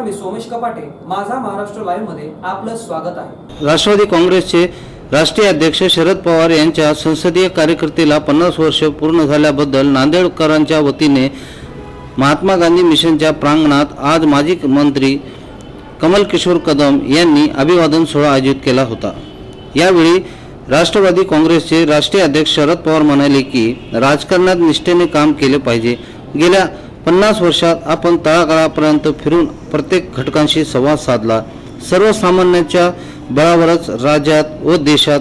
मी सोमेश कपाटे माझा महाराष्ट्र लाईव्हमध्ये आपलं स्वागत आहे. राष्ट्रवादी काँग्रेसचे राष्ट्रीय अध्यक्ष शरद पवार यांच्या संसदीय कार्यकर्तेला पन्नास वर्ष पूर्ण झाल्याबद्दल नांदेडकरांच्या वतीने महात्मा गांधी मिशनच्या प्रांगणात आज माजी मंत्री कमल किशोर कदम यांनी अभिवादन सोहळा आयोजित केला होता. यावेळी राष्ट्रवादी काँग्रेसचे राष्ट्रीय अध्यक्ष शरद पवार म्हणाले की राजकारणात निष्ठेने काम केले पाहिजे. गेल्या पन्नास वर्षात आपण तळागाळापर्यंत फिरून प्रत्येक घटकांशी संवाद साधला. सर्वसामान्यांच्या बळावरच राज्यात व देशात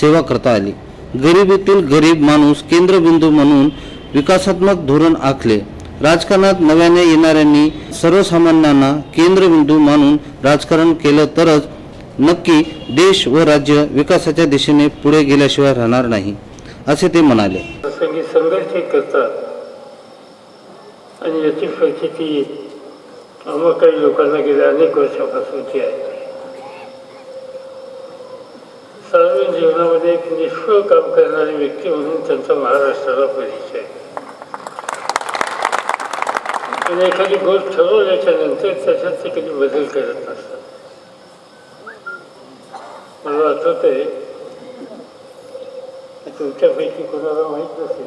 सेवा करता आली. गरिबीतील गरीब माणूस केंद्रबिंदू म्हणून विकासात्मक धोरण आखले. राजकारणात नव्याने येणाऱ्यांनी सर्वसामान्यांना केंद्रबिंदू मानून राजकारण केलं तरच नक्की देश व राज्य विकासाच्या दिशेने पुढे गेल्याशिवाय राहणार नाही असे ते म्हणाले. संघर्ष करतात आणि याची परिस्थिती आम्हा काही लोकांना गेल्या अनेक वर्षापासूनची आहे सार्वजनिक जीवनामध्ये एक निष्फळ काम करणारी व्यक्ती म्हणून त्यांचा महाराष्ट्राला परिचय आहे. आणि एखादी गोष्ट ठरवल्याच्या नंतर त्याच्यात ते कधी बदल करत नसतात मला आठवत आहे तुमच्यापैकी कोणाला माहीत नसेल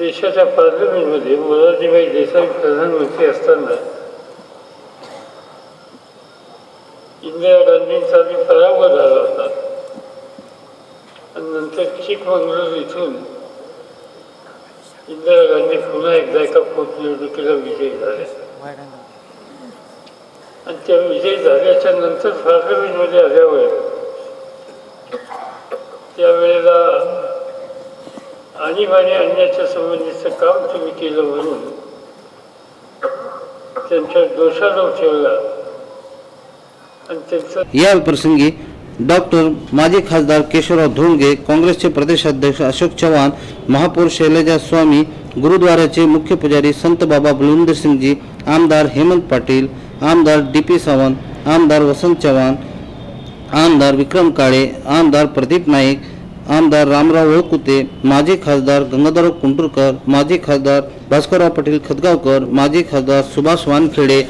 देशाच्या पार्लमेंटमध्ये मोरारजीभाई देसाई प्रधानमंत्री असताना इंदिरा गांधींचा आधी पराभव झाला होता. आणि नंतर चिकमंगळूर इथून इंदिरा गांधी पुन्हा एकदा एका पोटनिवडणुकीला विजयी झाले. आणि त्या विजयी झाल्याच्यानंतर पार्लमेंटमध्ये आल्यावर त्यावेळेला आणीबाणी आणण्याच्या संबंधीचं काम तुम्ही केलं म्हणून त्यांच्या दोषारोप ठेवला आणि त्यांचं या प्रसंगी डॉक्टर माजी खासदार केशवराव धोंडगे काँग्रेसचे प्रदेशाध्यक्ष अशोक चव्हाण महापौर शैलजा स्वामी गुरुद्वाराचे मुख्य पुजारी संत बाबा बलविंदर सिंगजी आमदार हेमंत पाटील आमदार डी पी सावंत आमदार वसंत चव्हाण आमदार विक्रम काळे आमदार प्रदीप नाईक आमदार रामराव ओळकुते माजी खासदार गंगाधरराव कुंटुरकर माजी खासदार भास्करराव पाटील खतगावकर माजी खासदार सुभाष वानखेडे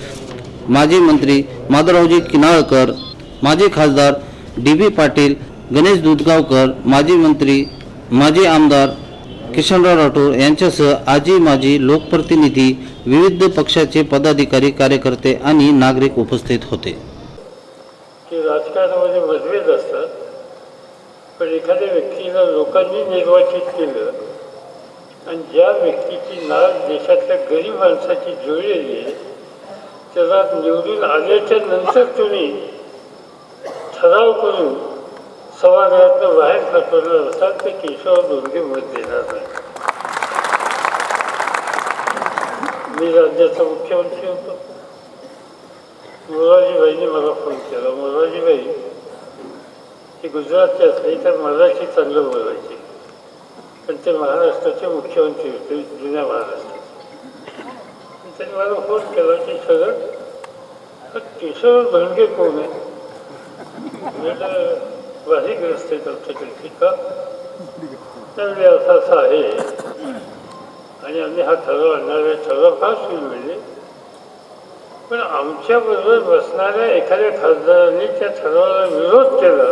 माजी मंत्री माधवरावजी किनाळकर माजी खासदार डी बी पाटील गणेश दुधगावकर माजी मंत्री माजी आमदार किशनराव राठोड यांच्यासह आजी माजी लोकप्रतिनिधी विविध पक्षाचे पदाधिकारी कार्यकर्ते आणि नागरिक उपस्थित होते. की राजकारणामध्ये मतभेद असतात. पण एखाद्या व्यक्तीला लोकांनी निर्वाचित केलं आणि ज्या व्यक्तीची नाळ देशातल्या गरीब माणसाची जुळलेली आहे त्याला निवडून आल्याच्यानंतर तुम्ही ठराव करून सभागृहातनं बाहेर पाठवलं असाल तर केशव दोघे मत देणार नाही. मी राज्याचा मुख्यमंत्री होतो. मोरारजीबाईंनी मला फोन केला. मोरारजीबाई ते गुजरातचे असले तर मराठी चांगलं बोलायचे. पण ते महाराष्ट्राचे मुख्यमंत्री होते जुन्या महाराष्ट्राचे. त्यांनी मला फोन केला की सगळं केशव धनगे कोण आहे? वाहीग्रस्त आहेत आमच्याकडे की का? त्यावेळी असं असं आहे. आणि आम्ही हा ठराव आणणार आहे ठराव फार सुरू मिळले पण आमच्याबरोबर बसणाऱ्या एखाद्या खासदारांनी त्या ठरावाला विरोध केला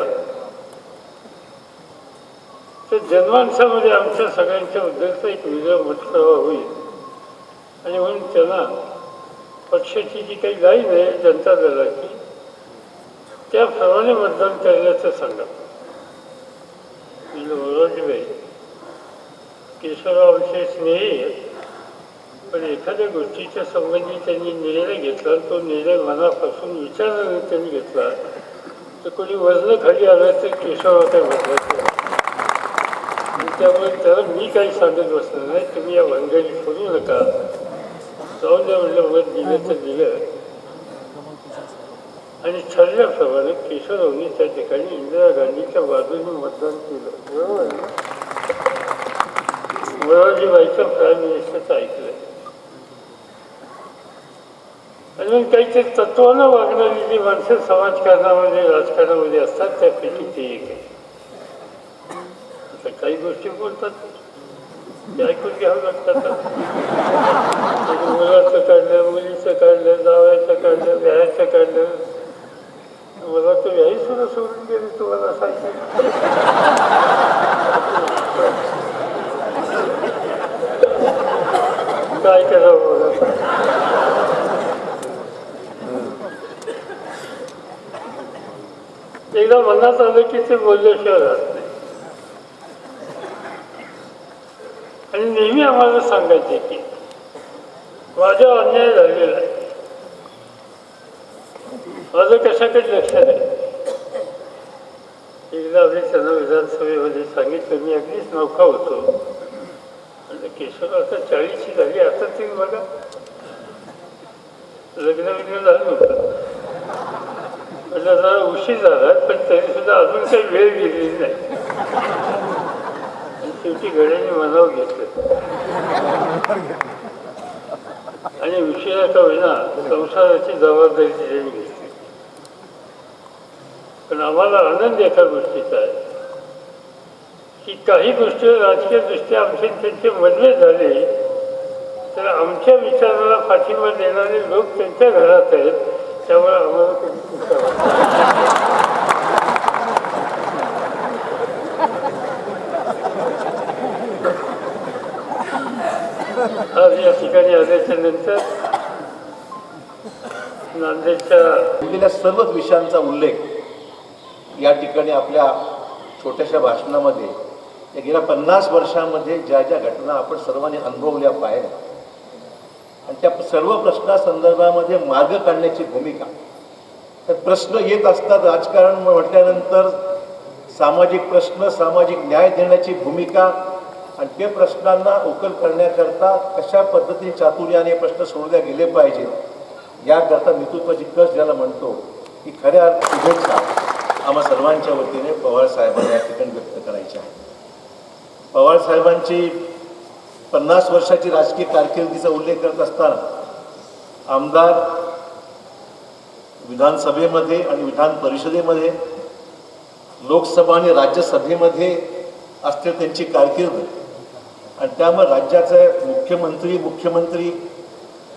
जनमानसामध्ये आमच्या सगळ्यांच्या बद्दलचा एक वेगळा मतप्रवाह होईल. आणि म्हणून त्यांना पक्षाची जी काही लाईन आहे जनता दलाची त्याप्रमाणे मतदान करण्याचं सांगा मोराजीबाई केशवराव स्नेही पण एखाद्या गोष्टीच्या संबंधी त्यांनी निर्णय घेतला तो निर्णय मनापासून विचाराने त्यांनी घेतला तर कोणी वजन खाली आलं तर केशवराव काय महत्वाचं त्यामुळे तर मी काही सांगत बसणार नाही. तुम्ही या भानगडी करू नका. जाऊन द्या म्हणलं मत दिलं तर दिलं. आणि ठरल्याप्रमाणे केशवरावनी त्या ठिकाणी इंदिरा गांधीच्या बाजूने मतदान केलं. बरोबर मोरारजीबाईचं प्राईम मिनिस्टरचं ऐकलं आणि मग ते तत्वानं वागणारी जी माणसं समाजकारणामध्ये राजकारणामध्ये असतात त्यापैकी ते एक आहे. तर काही गोष्टी बोलतात. ते ऐकून घ्यावं लागतात मुलाचं काढलं मुलीचं काढलं जावयाचं काढलं व्यायाचं काढलं. मला तर व्याही सुद्धा सोडून गेली तुम्हाला सांगते. काय करावं बघा एकदा मनात आलं की ते बोलले शहरात. आणि नेहमी आम्हाला सांगायचे की माझा अन्याय झालेला आहे. माझं कशाकडे लक्ष नाही? एकदा आम्ही त्यांना विधानसभेमध्ये सांगितलं मी अगदीच नौका होतो. म्हणजे केशव आता चाळीसची झाली आता ती बघा. लग्न विग्न झालं होतं. म्हणजे जरा उशीर झाला पण तरी सुद्धा अजून काही वेळ गेलेली नाही. शेवटी घड्याने मनावर घेतलं. आणि विषयाचा होईना संसाराची जबाबदारी दिलेली घेतली पण आम्हाला आनंद एका गोष्टीचा आहे. की काही गोष्टी राजकीय दृष्ट्या आमचे त्यांचे मतभेद झाले तर आमच्या विचाराला पाठिंबा देणारे लोक त्यांच्या घरात आहेत त्यामुळे आम्हाला कधी चिंता वाटत नाही. आज या ठिकाणी आल्याच्यानंतर नांदेडच्या दिलेल्या सर्वच विषयांचा उल्लेख या ठिकाणी आपल्या छोट्याशा भाषणामध्ये या गेल्या पन्नास वर्षामध्ये ज्या ज्या घटना आपण सर्वांनी अनुभवल्या पाहिल्या आणि त्या सर्व प्रश्नासंदर्भामध्ये मार्ग काढण्याची भूमिका. तर प्रश्न येत असतात राजकारण म्हटल्यानंतर सामाजिक प्रश्न सामाजिक न्याय देण्याची भूमिका आणि ते प्रश्नांना उकल करण्याकरता कशा पद्धतीने चातुर्याने प्रश्न सोडल्या गेले पाहिजेत याकरता नेतृत्वाची कस ज्याला म्हणतो की खऱ्या अर्थी शुभेच्छा आम्हा सर्वांच्या वतीने पवार साहेबांना या ठिकाणी व्यक्त करायची आहे. पवार साहेबांची पन्नास वर्षाची राजकीय कारकिर्दीचा उल्लेख करत असताना आमदार विधानसभेमध्ये आणि विधान परिषदेमध्ये लोकसभा आणि राज्यसभेमध्ये असते त्यांची कारकीर्द. आणि त्यामुळे राज्याचे मुख्यमंत्री मुख्यमंत्री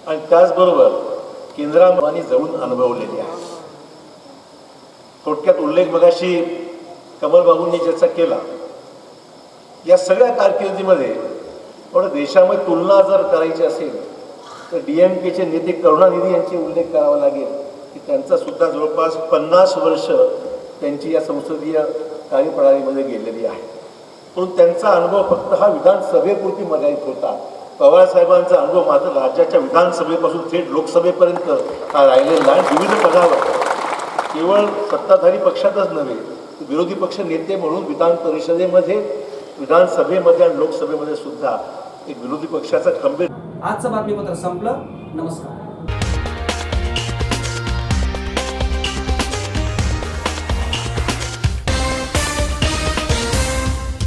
आणि त्याचबरोबर केंद्रामध्ये जवळून अनुभवलेली आहे. थोडक्यात उल्लेख मगाशी कमलबाबूंनी ज्याचा केला या सगळ्या कारकिर्दीमध्ये पण देशामध्ये तुलना जर करायची असेल तर डी एम केचे नेते करुणानिधी यांची उल्लेख करावा लागेल की त्यांचा सुद्धा जवळपास पन्नास वर्ष त्यांची या संसदीय कार्यप्रणालीमध्ये गेलेली आहे. पण त्यांचा अनुभव फक्त हा विधानसभेपुरती मर्यादित होता. पवार साहेबांचा अनुभव मात्र राज्याच्या विधानसभेपासून थेट लोकसभेपर्यंत हा राहिलेला आहे विविध पदावर केवळ सत्ताधारी पक्षातच नव्हे विरोधी पक्ष नेते म्हणून विधान परिषदेमध्ये विधानसभेमध्ये आणि लोकसभेमध्ये सुद्धा एक विरोधी पक्षाचा खंबीर आजचं बातमीपत्र संपलं. नमस्कार.